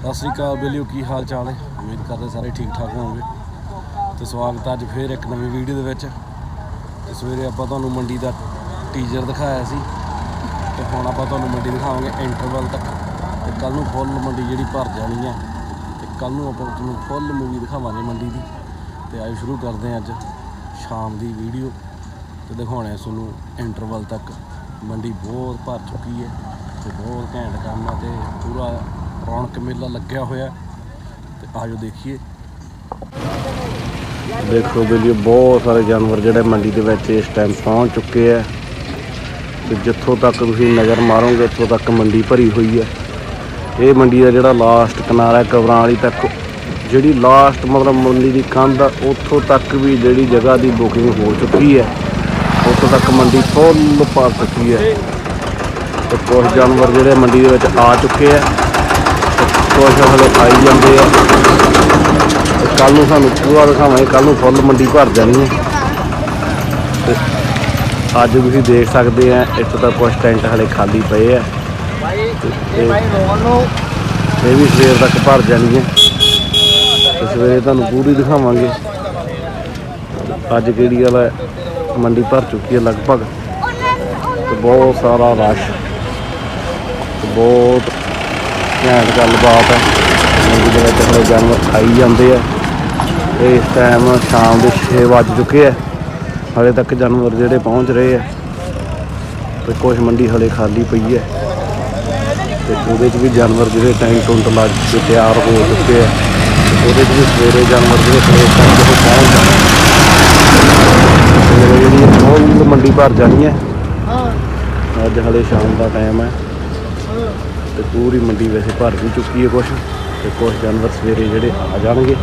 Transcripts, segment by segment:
ਸਤਿ ਸ੍ਰੀ ਅਕਾਲ ਬੇਲੀਓ, ਕੀ ਹਾਲ ਚਾਲ ਹੈ? ਉਮੀਦ ਕਰਦੇ ਸਾਰੇ ਠੀਕ ਠਾਕ ਹੋਵੋਗੇ। ਤੇ ਸਵਾਗਤ ਹੈ ਅੱਜ ਫੇਰ ਇੱਕ ਨਵੀਂ ਵੀਡੀਓ ਦੇ ਵਿੱਚ। ਤੇ ਸਵੇਰੇ ਆਪਾਂ ਤੁਹਾਨੂੰ ਮੰਡੀ ਦਾ ਟੀਜ਼ਰ ਦਿਖਾਇਆ ਸੀ। ਤੇ ਹੁਣ ਆਪਾਂ ਤੁਹਾਨੂੰ ਮੰਡੀ ਦਿਖਾਵਾਂਗੇ ਇੰਟਰਵਲ ਤੱਕ। ਤੇ ਕੱਲ ਨੂੰ ਫੁੱਲ ਮੰਡੀ ਜਿਹੜੀ ਭਰ ਜਾਣੀ ਹੈ ਤੇ ਕੱਲ ਨੂੰ ਆਪਾਂ ਤੁਹਾਨੂੰ ਫੁੱਲ ਮੂਵੀ ਦਿਖਾਵਾਂਗੇ ਮੰਡੀ ਦੀ। ਤੇ ਆਇਓ ਸ਼ੁਰੂ ਕਰਦੇ ਹਾਂ ਅੱਜ ਸ਼ਾਮ ਦੀ ਵੀਡੀਓ। ਤੇ ਦਿਖਾਉਣੇ ਆ ਤੁਹਾਨੂੰ ਇੰਟਰਵਲ ਤੱਕ। ਮੰਡੀ ਬਹੁਤ ਭਰ ਚੁੱਕੀ ਹੈ ਤੇ ਬਹੁਤ ਘੈਂਟ ਕੰਮ ਆ ਤੇ ਪੂਰਾ ਰੌਣਕ ਮੇਲਾ ਲੱਗਿਆ ਹੋਇਆ ਤੇ ਆਜੋ ਦੇਖੀਏ। ਦੇਖੋ ਬੇਲੀ ਬਹੁਤ ਸਾਰੇ ਜਾਨਵਰ ਜਿਹੜੇ ਮੰਡੀ ਦੇ ਵਿੱਚ ਇਸ ਟਾਈਮ ਪਹੁੰਚ ਚੁੱਕੇ ਆ। ਤੇ ਜਿੱਥੋਂ ਤੱਕ ਤੁਸੀਂ ਨਜ਼ਰ ਮਾਰੋਗੇ, ਉੱਥੋਂ ਤੱਕ ਮੰਡੀ ਭਰੀ ਹੋਈ ਹੈ ਇਹ ਮੰਡੀ ਦਾ ਜਿਹੜਾ ਲਾਸਟ ਕਿਨਾਰਾ ਹੈ, ਕਬਰਾਂ ਵਾਲੀ ਤੱਕ, ਜਿਹੜੀ ਲਾਸਟ ਮਤਲਬ ਮੰਡੀ ਦੀ ਕੰਧ ਆ, ਉੱਥੋਂ ਤੱਕ ਵੀ ਜਿਹੜੀ ਜਗ੍ਹਾ ਦੀ ਬੁਕਿੰਗ ਹੋ ਚੁੱਕੀ ਹੈ ਉੱਥੋਂ ਤੱਕ ਮੰਡੀ ਫੁੱਲ ਭਰ ਚੁੱਕੀ ਹੈ ਤੇ ਕੁਝ ਜਾਨਵਰ ਜਿਹੜੇ ਮੰਡੀ ਦੇ ਵਿੱਚ ਆ ਚੁੱਕੇ ਆ। ਕੁਛ ਹਲੇ ਖਾਈ ਜਾਂਦੇ ਆ। ਤੇ ਕੱਲ ਨੂੰ ਸਾਨੂੰ ਪੂਰਾ ਦਿਖਾਵਾਂਗੇ ਕੱਲ ਨੂੰ ਫੁੱਲ ਮੰਡੀ ਭਰ ਜਾਣੀ ਹੈ ਤੇ ਅੱਜ ਤੁਸੀਂ ਦੇਖ ਸਕਦੇ ਆ, ਇੱਥੋਂ ਤਾਂ ਕੁਛ ਟੈਂਟ ਹਲੇ ਖਾਲੀ ਪਏ ਆ। ਇਹ ਵੀ ਸਵੇਰ ਤੱਕ ਭਰ ਜਾਣੀ ਹੈ ਤੇ ਸਵੇਰੇ ਤੁਹਾਨੂੰ ਪੂਰੀ ਦਿਖਾਵਾਂਗੇ। ਅੱਜ ਕਿਹੜੀ ਗੱਲ ਹੈ ਮੰਡੀ ਭਰ ਚੁੱਕੀ ਹੈ ਲਗਭਗ। ਤੇ ਬਹੁਤ ਸਾਰਾ ਰਸ਼। ਬਹੁਤ ਘੈਂਟ ਗੱਲਬਾਤ ਹੈ ਦੇ ਵਿੱਚ ਹਲੇ ਜਾਨਵਰ ਖਾਈ ਜਾਂਦੇ ਆ। ਤੇ ਇਸ ਟਾਈਮ ਸ਼ਾਮ ਦੇ 6 ਵੱਜ ਚੁੱਕੇ ਆ। ਹਲੇ ਤੱਕ ਜਾਨਵਰ ਜਿਹੜੇ ਪਹੁੰਚ ਰਹੇ ਆ। ਤੇ ਕੁਝ ਮੰਡੀ ਹਲੇ ਖਾਲੀ ਪਈ ਹੈ ਤੇ ਉਹਦੇ 'ਚ ਵੀ ਜਾਨਵਰ ਜਿਹੜੇ ਟੈਂਟ ਟੁੰਟ ਲੱਗ ਕੇ ਤਿਆਰ ਹੋ ਚੁੱਕੇ ਆ। ਉਹਦੇ 'ਚ ਵੀ ਸਵੇਰੇ ਜਾਨਵਰ ਜਿਹੜੇ ਖੜੇ ਟਾਈਮ ਤੇ ਪਹੁੰਚ ਜਾਣ। ਜਿਹੜੀ ਫੁੱਲ ਮੰਡੀ ਭਰ ਜਾਣੀ ਹੈ। ਅੱਜ ਹਲੇ ਸ਼ਾਮ ਦਾ ਟਾਈਮ ਹੈ ਤੇ ਪੂਰੀ ਮੰਡੀ ਵੈਸੇ ਭਰ ਵੀ ਚੁੱਕੀ ਹੈ ਕੁਛ ਤੇ ਕੁਝ ਜਾਨਵਰ ਸਵੇਰੇ ਜਿਹੜੇ ਆ ਜਾਣਗੇ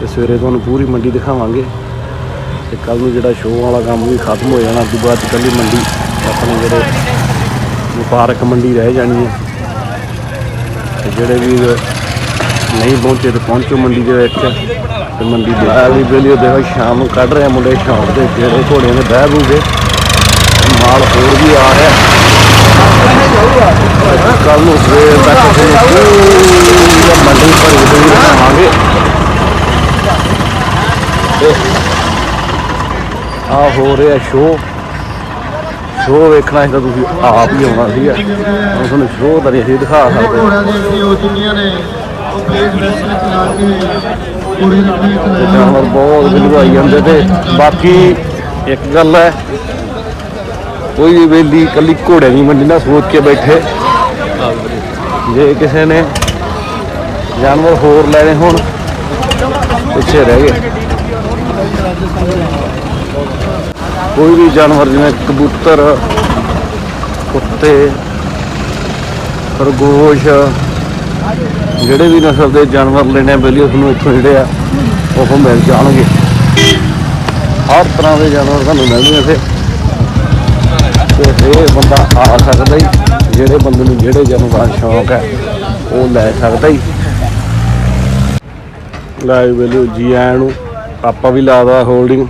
ਤੇ ਸਵੇਰੇ ਤੁਹਾਨੂੰ ਪੂਰੀ ਮੰਡੀ ਦਿਖਾਵਾਂਗੇ ਤੇ ਕੱਲ ਨੂੰ ਜਿਹੜਾ ਸ਼ੋਅ ਵਾਲਾ ਕੰਮ ਵੀ ਖਤਮ ਹੋ ਜਾਣਾ ਉਸ ਤੋਂ ਬਾਅਦ 'ਚ ਮੰਡੀ, ਆਪਣੇ ਜਿਹੜੇ ਵਪਾਰਕ ਮੰਡੀ ਰਹਿ ਜਾਣੀ ਹੈ। ਤੇ ਜਿਹੜੇ ਵੀ ਨਹੀਂ ਪਹੁੰਚੇ ਤੇ ਪਹੁੰਚੋ ਮੰਡੀ ਦੇ ਵਿੱਚ ਤੇ ਮੰਡੀ ਦੇ ਆ ਵੀ ਬੇਲੀਓ ਦੇਖੋ, ਸ਼ਾਮ ਨੂੰ ਕੱਢ ਰਿਹਾ ਮੁੰਡੇ ਸ਼ੌਂਕ ਦੇ, ਜਿਹੜੇ ਘੋੜਿਆਂ ਦੇ ਬਹਿ ਬੂਗੇ ਮਾਲ ਹੋਰ ਵੀ ਆ ਰਿਹਾ। ਕੱਲ ਨੂੰ ਸਵੇਰ ਤੱਕ ਤੁਹਾਨੂੰ ਪੂਰੀ ਮੰਡੀ ਭਰੀ ਹੋਈ ਦਿਖਾਵਾਂਗੇ ਆ ਹੋ ਰਿਹਾ ਸ਼ੋਅ। ਸ਼ੋਅ ਵੇਖਣਾ ਸੀ ਤਾਂ ਤੁਸੀਂ ਆਪ ਹੀ ਆਉਣਾ ਸੀਗਾ। ਹੁਣ ਤੁਹਾਨੂੰ ਸ਼ੋਅ ਤਾਂ ਨਹੀਂ ਅਸੀਂ ਦਿਖਾ ਸਕਦੇ। ਘੋੜਿਆਂ ਦੇ ਅੱਗੇ ਹੋ ਚੁੱਕੀਆਂ ਨੇ ਉਹ ਪਲੇਸ ਵਿੱਚ ਲਾ ਕੇ ਕੁੜੀ ਨੂੰ ਤੇ ਜਾਨਵਰ ਬਹੁਤ ਵਿਲਵਾਈ ਜਾਂਦੇ ਤੇ ਬਾਕੀ ਇੱਕ ਗੱਲ ਹੈ ਕੋਈ ਵੀ ਵੇਲੀ ਕੱਲੀ ਘੋੜੇ ਦੀ ਮੰਡੀ ਨਾ ਸੋਚ ਕੇ ਬੈਠੇ। ਜੇ ਕਿਸੇ ਨੇ ਜਾਨਵਰ ਹੋਰ ਲੈਣੇ ਹੋਣ, ਪਿੱਛੇ ਰਹਿ ਗਏ। ਕੋਈ ਵੀ ਜਾਨਵਰ ਜਿਵੇਂ ਕਬੂਤਰ, ਕੁੱਤੇ, ਖਰਗੋਸ਼, ਜਿਹੜੇ ਵੀ ਨਸਲ ਦੇ ਜਾਨਵਰ ਲੈਣੇ ਬੇਲੀ, ਉਸ ਨੂੰ ਇੱਥੋਂ ਜਿਹੜੇ ਆ, ਉਹ ਮਿਲ ਜਾਣਗੇ। ਹਰ ਤਰ੍ਹਾਂ ਦੇ ਜਾਨਵਰ ਤੁਹਾਨੂੰ ਮਿਲਣਗੇ ਇੱਥੇ। ਤੇ ਇਹ ਬੰਦਾ ਆ ਸਕਦਾ ਹੀ ਜਿਹੜੇ ਬੰਦੇ ਨੂੰ ਜਿਹੜੇ ਜਾਨਵਰਾਂ ਦਾ ਸ਼ੌਂਕ ਹੈ ਉਹ ਲੈ ਸਕਦਾ ਹੀ ਲੈ ਬੇਲੀ ਜੀ ਆਇਆਂ ਨੂੰ ਆਪਾਂ ਵੀ ਲਾਦਾ ਹੋਲਡਿੰਗ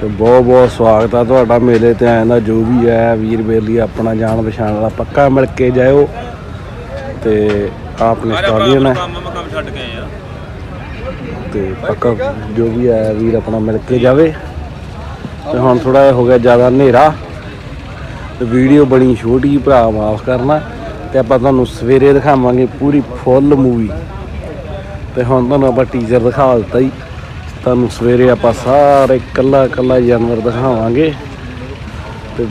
ਤੇ ਬਹੁਤ ਬਹੁਤ ਸਵਾਗਤ ਆ ਤੁਹਾਡਾ ਮੇਲੇ ਤੇ ਆਇਆਂ ਦਾ। ਜੋ ਵੀ ਹੈ ਵੀਰ ਬੇਲੀ ਆਪਣਾ ਜਾਣ ਪਛਾਣ ਵਾਲਾ ਪੱਕਾ ਮਿਲ ਕੇ ਜਾਇਓ। ਤੇ ਆਪਣੇ ਸਟਾਲੀਅਨ ਹੈ। ਤੇ ਪੱਕਾ ਜੋ ਵੀ ਹੈ ਵੀਰ ਆਪਣਾ ਮਿਲ ਕੇ ਜਾਵੇ। ਤੇ ਹੁਣ ਥੋੜਾ ਹੋ ਗਿਆ ਜ਼ਿਆਦਾ ਹਨੇਰਾ। ਤੇ ਵੀਡੀਓ ਬਣੀ ਛੋਟੀ ਭਰਾ ਮਾਫ ਕਰਨਾ। ਤੇ ਆਪਾਂ ਤੁਹਾਨੂੰ ਸਵੇਰੇ ਦਿਖਾਵਾਂਗੇ ਪੂਰੀ ਫੁੱਲ ਮੂਵੀ ਤੇ ਹੁਣ ਤੁਹਾਨੂੰ ਆਪਾਂ ਟੀਜ਼ਰ ਦਿਖਾ ਦਿੱਤਾ ਜੀ। ਤੁਹਾਨੂੰ ਸਵੇਰੇ ਆਪਾਂ ਸਾਰੇ ਕੱਲਾ ਕੱਲਾ ਜਾਨਵਰ ਦਿਖਾਵਾਂਗੇ। ਤੇ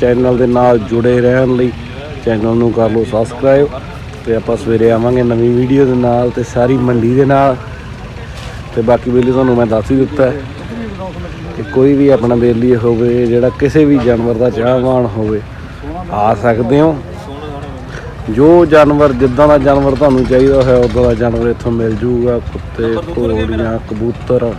ਚੈਨਲ ਦੇ ਨਾਲ ਜੁੜੇ ਰਹਿਣ ਲਈ ਚੈਨਲ ਨੂੰ ਕਰ ਲਓ ਸਬਸਕ੍ਰਾਈਬ ਤੇ ਆਪਾਂ ਸਵੇਰੇ ਆਵਾਂਗੇ ਨਵੀਂ ਵੀਡੀਓ ਦੇ ਨਾਲ ਤੇ ਸਾਰੀ ਮੰਡੀ ਦੇ ਨਾਲ। ਤੇ ਬਾਕੀ ਵੇਲੇ ਤੁਹਾਨੂੰ ਮੈਂ ਦੱਸ ਹੀ ਦਿੱਤਾ। ਕਿ ਕੋਈ ਵੀ ਆਪਣਾ ਬੇਲੀ ਹੋਵੇ ਜਿਹੜਾ ਕਿਸੇ ਵੀ ਜਾਨਵਰ ਦਾ ਚਾਹਵਾਨ ਹੋਵੇ ਆ ਸਕਦੇ ਹੋ। ਜੋ ਜਾਨਵਰ ਜਿੱਦਾਂ ਦਾ ਜਾਨਵਰ ਤੁਹਾਨੂੰ ਚਾਹੀਦਾ ਹੈ ਉਦਾਂ ਦਾ ਜਾਨਵਰ ਇੱਥੋਂ ਮਿਲ ਜੂਗਾ। ਕੁੱਤੇ ਘੋੜੀਆਂ ਕਬੂਤਰ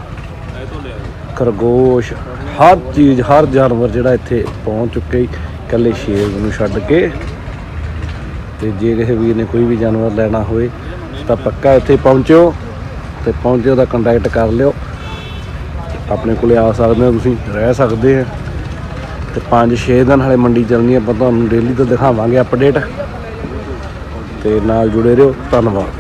ਖਰਗੋਸ਼ ਹਰ ਚੀਜ਼ ਹਰ ਜਾਨਵਰ ਜਿਹੜਾ ਇੱਥੇ ਪਹੁੰਚ ਚੁੱਕੇ ਇਕੱਲੇ ਸ਼ੇਰ ਨੂੰ ਛੱਡ ਕੇ। ਤੇ ਜੇ ਕਿਸੇ ਵੀਰ ਨੇ ਕੋਈ ਵੀ ਜਾਨਵਰ ਲੈਣਾ ਹੋਵੇ ਤਾਂ ਪੱਕਾ ਇੱਥੇ ਪਹੁੰਚਿਓ ਤੇ ਪਹੁੰਚਿਓ ਦਾ ਕੰਟੈਕਟ ਕਰ ਲਿਓ। ਆਪਣੇ ਕੋਲੇ ਆ ਸਕਦੇ ਹੋ, ਤੁਸੀਂ ਰਹਿ ਸਕਦੇ ਆ ਤੇ 5-6 ਦਿਨ ਹਲੇ ਮੰਡੀ ਚੱਲਣੀ ਆਪਾਂ ਤੁਹਾਨੂੰ ਡੇਲੀ ਤੋਂ ਦਿਖਾਵਾਂਗੇ ਅਪਡੇਟ ਤੇ ਨਾਲ ਜੁੜੇ ਰਹੋ, ਧੰਨਵਾਦ।